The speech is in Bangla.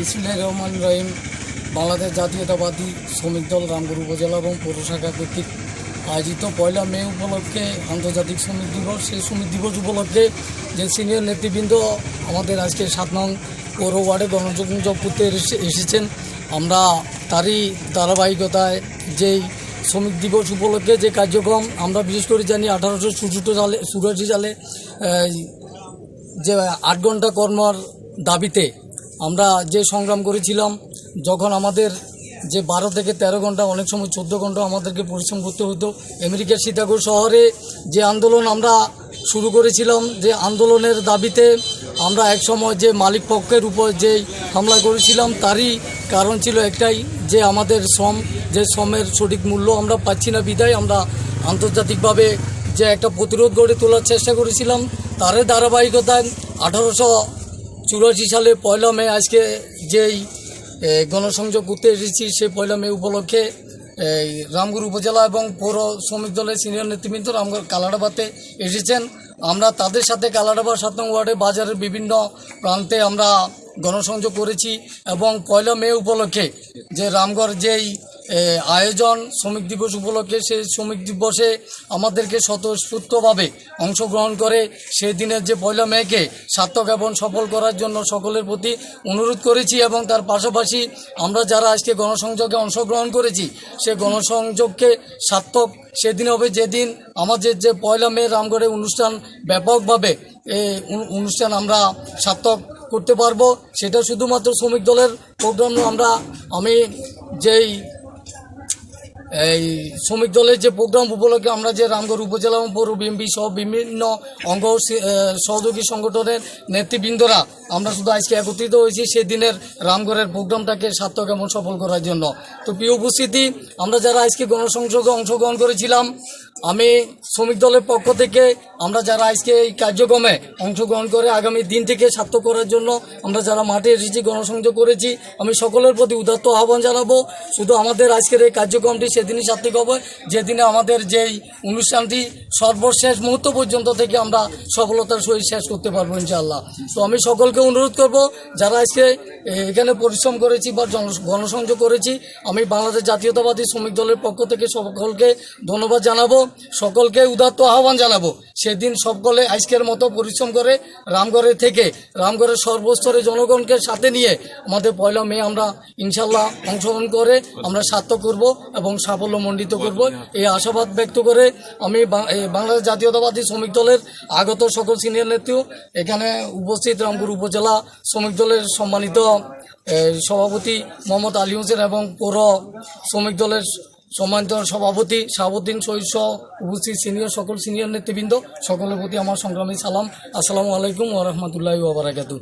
বিসমুল্লাহ রহমান রহিম বাংলাদেশ জাতীয়তাবাদী শ্রমিক দল রামগড় উপজেলা এবং পৌর শাখা কর্তৃক আয়োজিত পয়লা মে উপলক্ষে আন্তর্জাতিক শ্রমিক দিবস। সেই শ্রমিক দিবস উপলক্ষে যে সিনিয়র নেতৃবৃন্দ আমাদের আজকে সাত নং পৌর ওয়ার্ডে গণসংযোগ করতে এসে- এসেছেন, আমরা তারই ধারাবাহিকতায় যেই শ্রমিক দিবস উপলক্ষে যে কার্যক্রম আমরা বিশেষ করে জানি আঠারোশো চুষট্টি সালে চুরাশি সালে যে আট ঘণ্টা কর্মর দাবিতে আমরা যে সংগ্রাম করেছিলাম, যখন আমাদের যে বারো থেকে তেরো ঘণ্টা, অনেক সময় চোদ্দ ঘণ্টা আমাদেরকে পরিশ্রম করতে হতো, আমেরিকার শিকাগো শহরে যে আন্দোলন আমরা শুরু করেছিলাম, যে আন্দোলনের দাবিতে আমরা এক সময় যে মালিক পক্ষের উপর যে হামলা করেছিলাম, তারই কারণ ছিল একটাই, যে আমাদের শ্রম, যে শ্রমের সঠিক মূল্য আমরা পাচ্ছি না বিদায়, আমরা আন্তর্জাতিকভাবে যে একটা প্রতিরোধ গড়ে তোলার চেষ্টা করেছিলাম, তারই ধারাবাহিকতায় আঠারোশো চুরাশি সালে পয়লা মে আজকে যেই গণসংযোগ করতে এসেছি সেই পয়লা মে উপলক্ষে রামগুর উপজেলা এবং পৌর শ্রমিক দলের সিনিয়র নেতৃবৃন্দ রামগড় কালাডাবাতে এসেছেন। আমরা তাদের সাথে কালাডাবা সাত নং ওয়ার্ডে বাজারের বিভিন্ন প্রান্তে আমরা গণসংযোগ করেছি এবং পয়লা মে উপলক্ষে যে রামগড় যেই আয়োজন শ্রমিক দিবস উপলক্ষে সেই শ্রমিক দিবসে আমাদেরকে স্বতঃস্ফূর্তভাবে অংশগ্রহণ করে সেই দিনের যে পয়লা মেয়েকে সার্থক এবং সফল করার জন্য সকলের প্রতি অনুরোধ করেছি এবং তার পাশাপাশি আমরা যারা আজকে গণসংযোগে অংশগ্রহণ করেছি, সে গণসংযোগকে সার্থক সেদিন হবে যেদিন আমাদের যে পয়লা মে রামগড়ে অনুষ্ঠান ব্যাপকভাবে অনুষ্ঠান আমরা সার্থক করতে পারব। সেটা শুধুমাত্র শ্রমিক দলের প্রোগ্রাম আমরা, আমি যেই এই শ্রমিক দলের যে প্রোগ্রাম উপলক্ষে আমরা যে রামগড় উপজেলা এবং পৌর বিএমপি সহ বিভিন্ন অঙ্গ সহযোগী সংগঠনের নেতৃবৃন্দরা আমরা শুধু আজকে একত্রিত হয়েছি সেদিনের রামগড়ের প্রোগ্রামটাকে সার্থক এবং সফল করার জন্য। তো প্রিয় উপস্থিতি, আমরা যারা আজকে গণসংযোগে অংশগ্রহণ করেছিলাম আমি শ্রমিক দলের পক্ষ থেকে আমরা যারা আজকে এই কার্যক্রমে অংশগ্রহণ করে আগামী দিন থেকে সার্থক করার জন্য আমরা যারা মাঠে এসেছি, গণসংযোগ করেছি, আমি সকলের প্রতি উদাত্ত আহ্বান জানাব। শুধু আমাদের আজকের এই কার্যক্রমটি সেদিনই সার্থক হবে, যেদিনে আমাদের যেই অনুষ্ঠানটি সর্বশেষ মুহূর্ত পর্যন্ত থেকে আমরা সফলতার সহিত শেষ করতে পারব ইনশাআল্লাহ। তো আমি সকলকে অনুরোধ করব, যারা আজকে এখানে পরিশ্রম করেছি বা গণসংযোগ করেছি, আমি বাংলাদেশ জাতীয়তাবাদী শ্রমিক দলের পক্ষ থেকে সকলকে ধন্যবাদ জানাব। সকলকে উদাত্ত আহ্বান জানাব। সেদিন সকলে আজকের মতো পরিশ্রম করে রামগড়ে থেকে, রামগড়ের সর্বস্তরে জনগণকে সাথে নিয়ে আমাদের পয়লা মে আমরা ইনশাল্লাহ অংশগ্রহণ করে আমরা সার্থক করব এবং সাফল্যমণ্ডিত করব। এই আশাবাদ ব্যক্ত করে আমি বাংলাদেশ জাতীয়তাবাদী শ্রমিক দলের আগত সকল সিনিয়র নেত্রী এখানে উপস্থিত রামপুর উপজেলা শ্রমিক দলের সম্মানিত সভাপতি মোহাম্মদ আলী হোসেন এবং পৌর শ্রমিক দলের সম্মানিত সভাপতি, শাহাবুদ্দিন শহীদ উপস্থিত সিনিয়র, সকল সিনিয়র নেতৃবৃন্দ, সকলের প্রতি আমার সংগ্রামী সালাম। আসসালামু আলাইকুম ওরহমতুল্লাহ ওবরাকাতু